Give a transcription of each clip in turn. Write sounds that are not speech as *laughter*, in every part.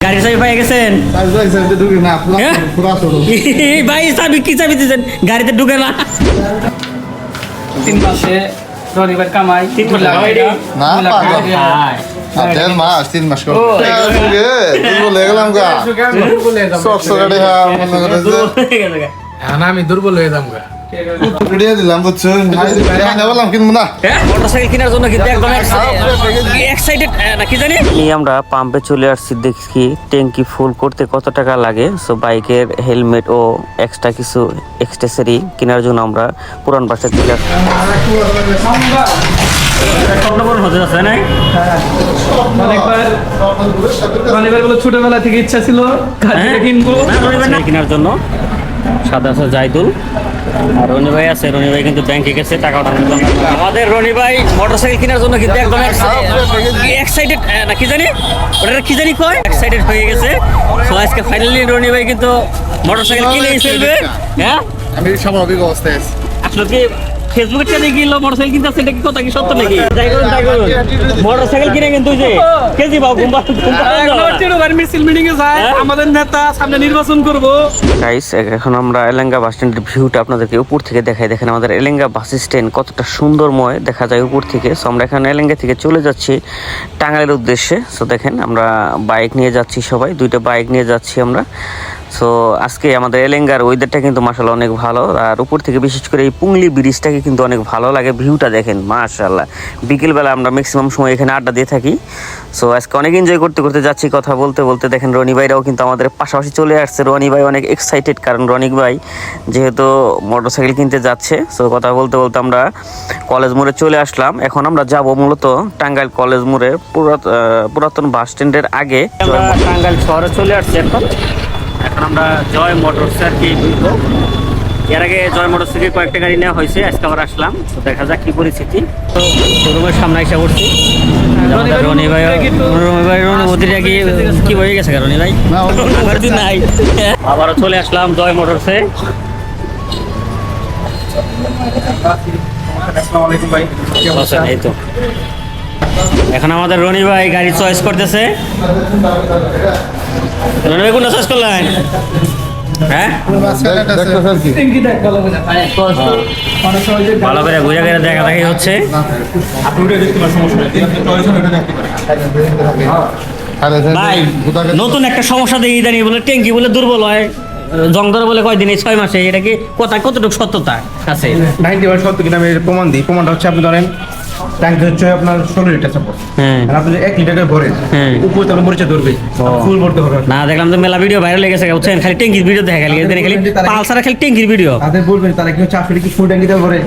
গাড়ির চাবি পাই গেছেন? হ্যাঁ? *laughs* ভাই চাবি কি চাবি দিয়েছেন? গাড়িতে ঢুকে না। তিন মাসে রবিবার কামাই তিন মাসে দেড় মাস তিন মাস হয়ে গেলাম গা। সব সকালে হ্যাঁ হয়ে আমি দুর্বল হয়ে যাম গা। দিলাম বুঝছ? বললাম কিনবো না? হ্যাঁ? মোটরসাইকেল কেনার জন্য কিন্তু একদম এক্সাইটেড না কি জানি? আমরা পাম্পে চলে আসছি দেখি ট্যাঙ্কি ফুল করতে কত টাকা লাগে? সো বাইকের হেলমেট ও এক্সট্রা কিছু এক্সেসরি কেনার জন্য আমরা পুরান বাসে চলে আসছি। ছোটবেলা থেকে ইচ্ছা ছিল হ্যাঁ? কিনবো। কেনার জন্য। সাদা জাইদুল। রনি ভাই আছে রনি ভাই কিন্তু ব্যাংকে গেছে টাকা ওঠানোর জন্য। আমাদের রনি ভাই মোটরসাইকেল কেনার জন্য কিন্তু একদম এক্সাইটেড না কি জানি? ওটা কি জানি কয়? এক্সাইটেড হয়ে গেছে। তো আজকে ফাইনালি রনি ভাই কিন্তু মোটরসাইকেল কিনেই ফেলবে। হ্যাঁ? আমি স্বাভাবিক অবস্থায় আছি। আসলে কি ফেসবুকে চ্যানেলে গিয়ে মোটরসাইকেল কিনতে আছে এটা কি কথা কি সত্য নাকি? যাই করুন তাই করুন। মোটরসাইকেল কিনে কিন্তু যে কেজি পাও গুম্বা মিছিল মিটিং এ যায় হ্যাঁ? আমাদের নেতা সামনে নির্বাচন করব। গাইস এখন আমরা এলেঙ্গা বাস স্ট্যান্ডের ভিউটা আপনাদেরকে উপর থেকে দেখাই। দেখেন আমাদের এলেঙ্গা বাস স্ট্যান্ড কতটা সুন্দরময় দেখা যায় উপর থেকে। সো আমরা এখানে এলেঙ্গা থেকে চলে যাচ্ছি টাঙ্গাইলের উদ্দেশ্যে। সো দেখেন আমরা বাইক নিয়ে যাচ্ছি সবাই। দুইটা বাইক নিয়ে যাচ্ছি আমরা। সো আজকে আমাদের এলেঙ্গার ওয়েদারটা কিন্তু মাসাল্লাহ অনেক ভালো। আর উপর থেকে বিশেষ করে এই পুংলি ব্রিজটাকে কিন্তু অনেক ভালো লাগে ভিউটা দেখেন মাশাল্লাহ বিকেলবেলা আমরা ম্যাক্সিমাম সময় এখানে আড্ডা দিয়ে থাকি। সো আজকে অনেক এনজয় করতে করতে যাচ্ছি, কথা বলতে বলতে। দেখেন রনি ভাইরাও কিন্তু আমাদের পাশাপাশি চলে আসছে। রনি ভাই অনেক এক্সাইটেড কারণ রনিক ভাই যেহেতু মোটরসাইকেল কিনতে যাচ্ছে সো কথা বলতে বলতে আমরা কলেজ মোড়ে চলে আসলাম। এখন আমরা যাব মূলত টাঙ্গাইল কলেজ মোড়ে পুরাত- পুরাতন বাস স্ট্যান্ডের আগে। টাঙ্গাইল শহরে চলে আসছি এখন। এখন আমরা জয় মোটরস আর কি ঢুকবো এর আগে জয় মোটরস থেকে কয়েকটা গাড়ি নেওয়া হয়েছে আজকে আবার আসলাম। তো দেখা যাক কি পরিস্থিতি। তো শোরুমের সামনে এসে পড়ছি। আমাদের রনি ভাই রনি ভাই অনুভূতিটা কি কি হয়ে গেছে রনি ভাই? নাই আবারও চলে আসলাম জয় মোটরসে এই তো এখন আমাদের রনি ভাই গাড়ি চয়েস করতেছে। রনি ভাই, কোনটা চয়েস করলেন? হ্যাঁ? নতুন একটা সমস্যা দেখি জানি বলে ট্যাঙ্কি বলে দুর্বল হয়। জং ধরে বলে কয়দিন ছয় মাসে, এটা কি কথা কতটুকু সত্যতা আছে? সত্য কিনা প্রমাণ দিই। প্রমাণটা হচ্ছে আপনি ধরেন ট্যাঙ্কি হচ্ছে আপনার ষোলো লিটার হ্যাঁ। আর আপনি এক লিটার ভরে হ্যাঁ। উপরে তাহলে মরিচা ধরবে। ফুল ভরতে হবে। না দেখলাম তো মেলা ভিডিও ভাইরাল লেগেছে গেছে বুঝছেন? খালি ট্যাঙ্কির ভিডিও দেখা গেলে এখানে খালি পালসারে খালি ট্যাঙ্কির ভিডিও তাদের বলবেন তারা কি হচ্ছে আসলে কি ফুল ট্যাঙ্কিতে ভরে?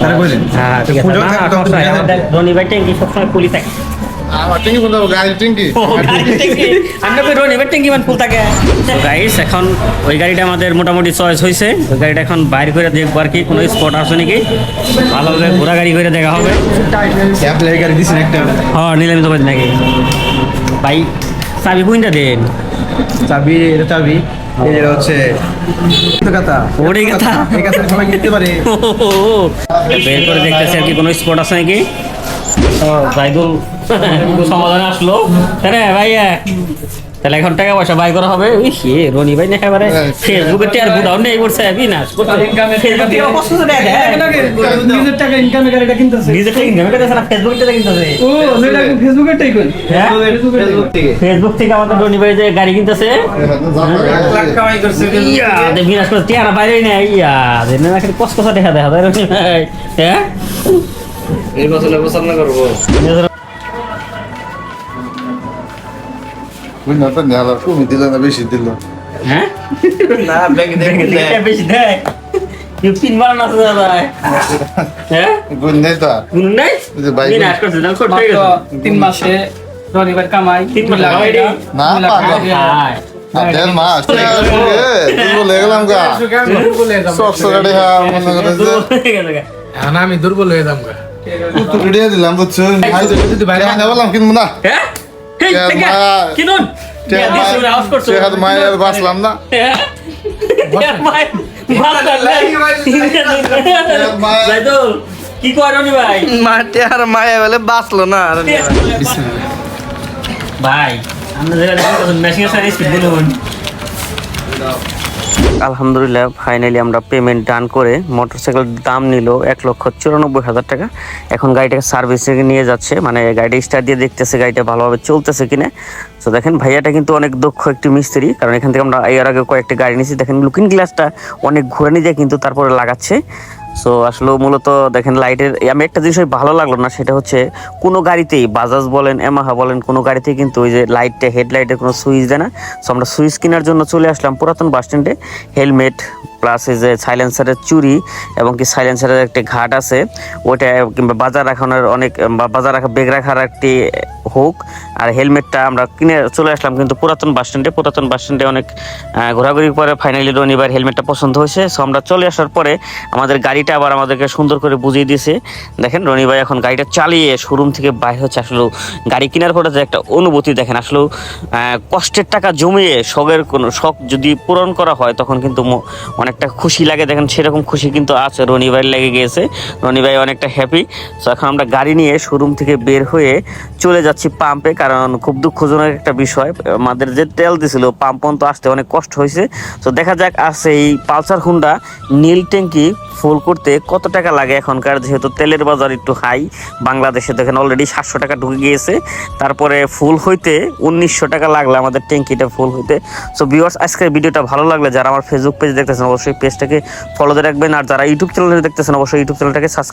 তারা বললেন হ্যাঁ ঠিক আছে। ফুল না, না, সমস্যা নাই। আমাদের যাবে। ভাই ট্যাঙ্কি সবসময় খুলি থাকে। গাইস এখন ওই গাড়িটা আমাদের মোটামুটি চয়েস হয়েছে ওই গাড়িটা এখন বাইরে করে দেখব আর কি কোনো স্পট আছে নাকি। ভালোভাবে ঘোরা গাড়ি করে দেখা হবে। হ্যাঁ নিলামি তো নাকি? ভাই চাবি কুইনটা দেন? চাবি এটা চাবি। এটা হচ্ছে কথা। ওটাই কথা। এই কথা সবাই কিনতে পারে। বের করে দেখতেছি আর কি কোনো স্পট আছে নাকি? জাইদুল। সমাধানে আসলো। ভাইয়া। তাহলে এখন টাকা পয়সা বাই করা হবে। ওই সে রনি ভাই না একেবারে। ফেসবুকে টিয়ার গুদাও নেই করছে বিনাশ নিজের টাকা ইনকামে গাড়িটা কিনতেছে। নিজের ইনকাম না ফেসবুক থেকে কিনতেছে। ও সেটা ফেসবুকের টাই কোন হ্যাঁ? ফেসবুক থেকে। ফেসবুক থেকে আমাদের রনি ভাই যে গাড়ি কিনতেছে। কামাই করছে। ইয়া দে বিনাশ করে টিয়ারা বাইরে নেই। ইয়া দে না কষ্ট কষ্ট দেখা দেখা যায় রনি ভাই? হ্যাঁ? করব। বুঝলাম নেওয়া দিল না বেশি দিল। হ্যাঁ? না ব্যাংকে দেখ হ্যাঁ? গুণ নেই তো? নাই? হয়ে তিন মাসে রবিবার কামাই। তিন মাসে? না। হায়। মাস গেলাম গা। সব সকালে হ্যাঁ মনে করে হয়ে আমি দুর্বল হয়ে যাম গা। ভিডিও দিলাম বুঝছ হাই বললাম কিনবো না হ্যাঁ? হেই, কে থেকে, মা- কিনুন। কে দিয়া দিছো, মায়ের- আওয়াজ করছ। সে হাত মায়ের বাঁচলাম না হ্যাঁ? কে মায়ের- বাঁচলাম না। কি কয় রনি ভাই মাটি আর মায়া বলে বাঁচলো না আর ভাই আমরা যেটা দেখেন মেশিং এর সাইজ স্পিড বলুন আলহামদুলিল্লাহ ফাইনালি আমরা পেমেন্ট ডান করে মোটরসাইকেল দাম নিল এক লক্ষ চুরানব্বই হাজার টাকা। এখন গাড়িটাকে সার্ভিসে নিয়ে যাচ্ছে মানে গাড়িটা স্টার্ট দিয়ে দেখতেছে গাড়িটা ভালোভাবে চলতেছে কিনা। তো দেখেন, ভাইয়াটা কিন্তু অনেক দক্ষ একটি মিস্ত্রি, কারণ এখান থেকে আমরা এর আগে কয়েকটি গাড়ি নিয়েছি। দেখেন লুকিং গ্লাসটা অনেক ঘুরে নিয়ে যায়, কিন্তু তারপরে লাগাচ্ছে। সো আসলে মূলত দেখেন লাইটের আমি একটা জিনিস ভালো লাগল না, সেটা হচ্ছে কোনো গাড়িতেই বাজাজ বলেন এমাহা বলেন, কোনো গাড়িতেই কিন্তু ওই যে লাইটটা হেডলাইটের কোনো সুইচ দেয় না। সো আমরা সুইচ কেনার জন্য চলে আসলাম পুরাতন বাস স্ট্যান্ডে হেলমেট প্লাস এই যে সাইলেন্সারের চুরি এবং কি সাইলেন্সারের একটি ঘাট আছে, ওইটা কিংবা বাজার রাখানোর অনেক বাজার রাখা, বেগ রাখার একটি হোক। আর হেলমেটটা আমরা কিনে চলে আসলাম কিন্তু পুরাতন বাস স্ট্যান্ডে। পুরাতন বাস স্ট্যান্ডে অনেক ঘোরাঘুরি পরে ফাইনালি রনিবার হেলমেটটা পছন্দ হয়েছে। সো আমরা চলে আসার পরে আমাদের গাড়িটা আবার আমাদেরকে সুন্দর করে বুঝিয়ে দিয়েছে। দেখেন রনি ভাই এখন গাড়িটা চালিয়ে শোরুম থেকে বাইরে হচ্ছে। আসলে গাড়ি কেনার পরে যে একটা অনুভূতি দেখেন, আসলে কষ্টের টাকা জমিয়ে শখের কোনো শখ যদি পূরণ করা হয়, তখন কিন্তু ম- অনেকটা খুশি লাগে। দেখেন সেরকম খুশি কিন্তু আছে। রনি ভাই লেগে গিয়েছে রনি ভাই অনেকটা হ্যাপি সো এখন আমরা গাড়ি নিয়ে শোরুম থেকে বের হয়ে চলে যাচ্ছি পাম্পে কারণ খুব দুঃখজনক একটা বিষয়। আমাদের যে তেল দিছিল পাম্প পর্যন্ত আসতে অনেক কষ্ট হয়েছে। তো দেখা যাক আছে এই পালসার হুন্ডা নীল ট্যাঙ্কি ফুল করতে কত টাকা লাগে এখনকার? যেহেতু তেলের বাজার একটু হাই বাংলাদেশে দেখেন অলরেডি সাতশো টাকা ঢুকে গিয়েছে। তারপরে ফুল হইতে উনিশশো টাকা লাগল আমাদের ট্যাঙ্কিটা ফুল হইতে। সো ভিউয়ার্স আজকের ভিডিওটা ভালো লাগলে, যারা আমার ফেসবুক পেজ দেখতেছেন অবশ্যই পেজটাকে ফলোতে রাখবেন। আর যারা ইউটিউব চ্যানেলে দেখতেছেন অবশ্যই ইউটিউব চ্যানেলটাকে সাবস্ক্রাইব